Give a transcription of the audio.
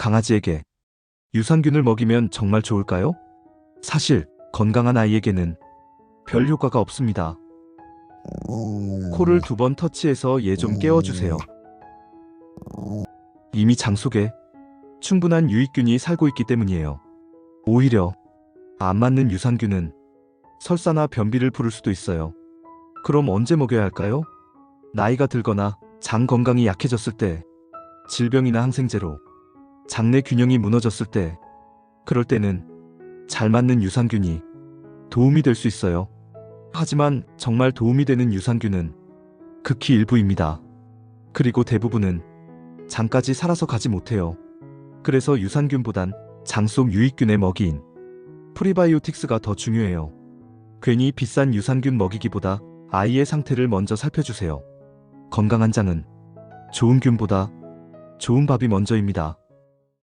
강아지에게 유산균을 먹이면 정말 좋을까요? 사실 건강한 아이에게는 별 효과가 없습니다. 코를 두 번 터치해서 얘 좀 깨워주세요. 이미 장 속에 충분한 유익균이 살고 있기 때문이에요. 오히려 안 맞는 유산균은 설사나 변비를 부를 수도 있어요. 그럼 언제 먹여야 할까요? 나이가 들거나 장 건강이 약해졌을 때, 질병이나 항생제로 장내 균형이 무너졌을 때, 그럴 때는 잘 맞는 유산균이 도움이 될 수 있어요. 하지만 정말 도움이 되는 유산균은 극히 일부입니다. 그리고 대부분은 장까지 살아서 가지 못해요. 그래서 유산균보단 장 속 유익균의 먹이인 프리바이오틱스가 더 중요해요. 괜히 비싼 유산균 먹이기보다 아이의 상태를 먼저 살펴주세요. 건강한 장은 좋은 균보다 좋은 밥이 먼저입니다.